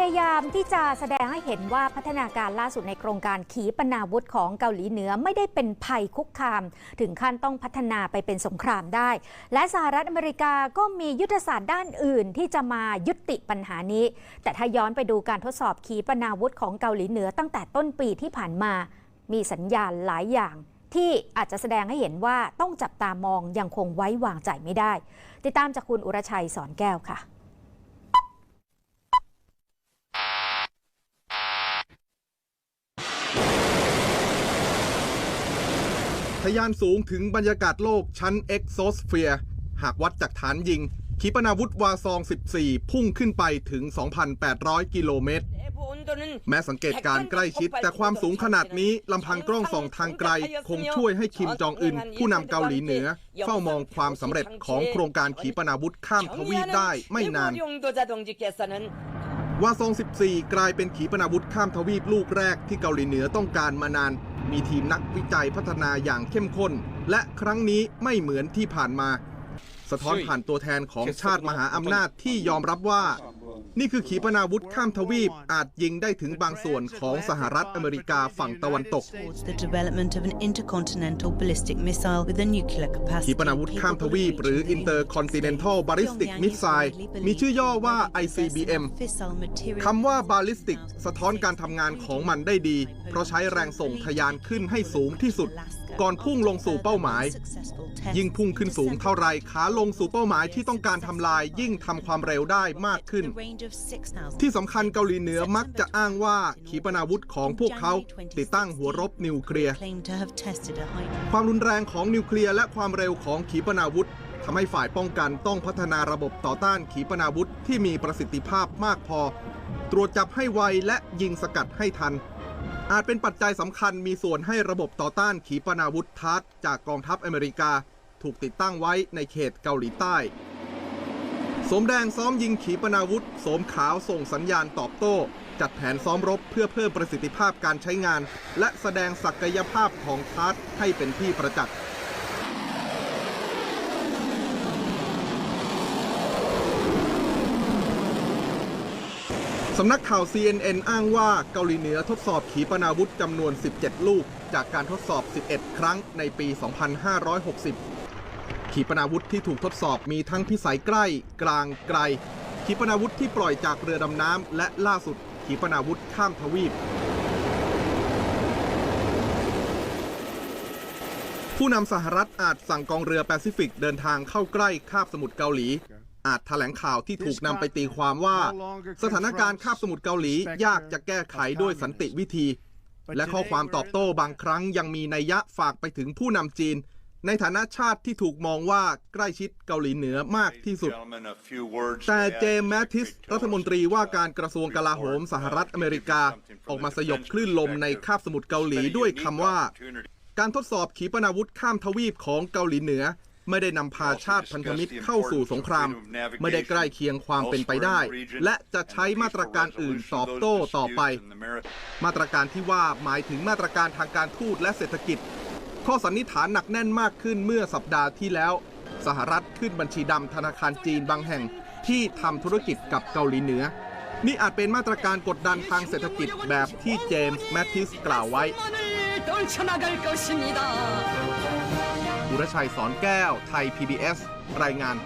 ยายามที่จะแสดงให้เห็นว่าพัฒนาการล่าสุดในโครงการขีปนาวุธของเกาหลีเหนือไม่ได้เป็นภัยคุกคาม ถึงขั้นต้องพัฒนาไปเป็นสงครามได้ และสหรัฐอเมริกาก็มียุทธศาสตร์ด้านอื่นที่จะมายุติปัญหานี้ แต่ถ้าย้อนไปดูการทดสอบขีปนาวุธของเกาหลีเหนือตั้งแต่ต้นปีที่ผ่านมา มีสัญญาณหลายอย่างที่อาจจะแสดงให้เห็นว่าต้องจับตามองยังคงไว้วางใจไม่ได้ ติดตามจากคุณอุรชัยสอนแก้วค่ะ ทะยานสูงถึงบรรยากาศโลกชั้นเอ็กโซสเฟียร์หากวัดจากฐานยิง ขีปนาวุธวาซอง 14 พุ่งขึ้นไปถึง 2,800 กิโลเมตร แม้สังเกตการใกล้ชิด แต่ความสูงขนาดนี้ลำพังกล้องส่องทางไกล คงช่วยให้คิมจองอึน ผู้นำเกาหลีเหนือ เฝ้ามองความสำเร็จของโครงการขีปนาวุธข้ามทวีปได้ไม่นาน วาซอง 14 กลายเป็นขีปนาวุธข้ามทวีปลูกแรกที่เกาหลีเหนือต้องการมานาน มีทีมนักวิจัยพัฒนาอย่างเข้มข้น และครั้งนี้ไม่เหมือนที่ผ่านมา สะท้อนผ่านตัวแทนของชาติมหาอำนาจที่ยอมรับว่า นี่คือขีปนาวุธข้ามทวีป อาจยิงได้ถึงบางส่วนของสหรัฐอเมริกาฝั่งตะวันตก towards the development of an intercontinental ballistic missile with a nuclear capacity ขีปนาวุธข้ามทวีป หรือ Intercontinental Ballistic Missile มีชื่อย่อว่า ICBM คำว่า ballistic สะท้อนการทำงานของมันได้ดี เพราะใช้แรงส่งทะยานขึ้นให้สูงที่สุด ก่อนพุ่งลงสู่เป้าหมาย ยิ่งพุ่งขึ้นสูงเท่าไรขาลงสู่เป้าหมายที่ต้องการทำลายยิ่งทำความเร็วได้มากขึ้น ที่สำคัญเกาหลีเหนือมักจะอ้างว่าขีปนาวุธของพวกเขาติดตั้งหัวรบนิวเคลียร์ ความรุนแรงของนิวเคลียร์และความเร็วของขีปนาวุธทำให้ฝ่ายป้องกันต้องพัฒนาระบบต่อต้านขีปนาวุธที่มีประสิทธิภาพมากพอ ตรวจจับให้ไวและยิงสกัดให้ทัน อาจเป็นปัจจัยสำคัญมีส่วนให้ระบบต่อต้านขีปนาวุธทัดจากกองทัพอเมริกา ถูกติดตั้งไว้ในเขตเกาหลีใต้ สมแดงซ้อมยิงขีปนาวุธโสมขาวส่งสัญญาณตอบโต้ จัดแผนซ้อมรบเพื่อเพิ่มประสิทธิภาพการใช้งาน และแสดงศักยภาพของทัดให้เป็นที่ประจักษ์ สำนักข่าว CNN อ้างว่าเกาหลีเหนือทดสอบขีปนาวุธจำนวน 17 ลูก จากการทดสอบ 11 ครั้งในปี 2560 ขีปนาวุธที่ถูกทดสอบมีทั้งพิสัยใกล้ กลางไกล ขีปนาวุธที่ปล่อยจากเรือดำน้ำและล่าสุด ขีปนาวุธข้ามทวีป ผู้นำสหรัฐอาจสั่งกองเรือแปซิฟิกเดินทางเข้าใกล้คาบสมุทรเกาหลี อาจแถลงข่าวที่ถูกนำไปตีความว่า สถานการณ์คาบสมุทรเกาหลี ยากจะแก้ไขด้วยสันติวิธี และข้อความตอบโต้บางครั้งยังมีนัยยะฝากไปถึงผู้นำจีน ในฐานะชาติที่ถูกมองว่าใกล้ชิดเกาหลีเหนือมากที่สุด แต่เจมส์แมททิส รัฐมนตรีว่าการกระทรวงกลาโหมสหรัฐอเมริกา ออกมาสยบคลื่นลมในคาบสมุทรเกาหลีด้วยคำว่า การทดสอบขีปนาวุธข้ามทวีปของเกาหลีเหนือ ไม่ได้นำพาชาติพันธมิตรเข้าสู่สงคราม ไม่ได้ใกล้เคียงความเป็นไปได้ และจะใช้มาตรการอื่นตอบโต้ต่อไป มาตรการที่ว่าหมายถึงมาตรการทางการทูตและเศรษฐกิจ ข้อสันนิษฐานหนักแน่นมากขึ้นเมื่อสัปดาห์ที่แล้ว สหรัฐขึ้นบัญชีดำธนาคารจีนบางแห่งที่ทำธุรกิจกับเกาหลีเหนือนี่อาจเป็นมาตรการกดดันทางเศรษฐกิจแบบที่เจมส์แมทธิสกล่าวไว้ รชัยสอนแก้ว ไทย PBS รายงาน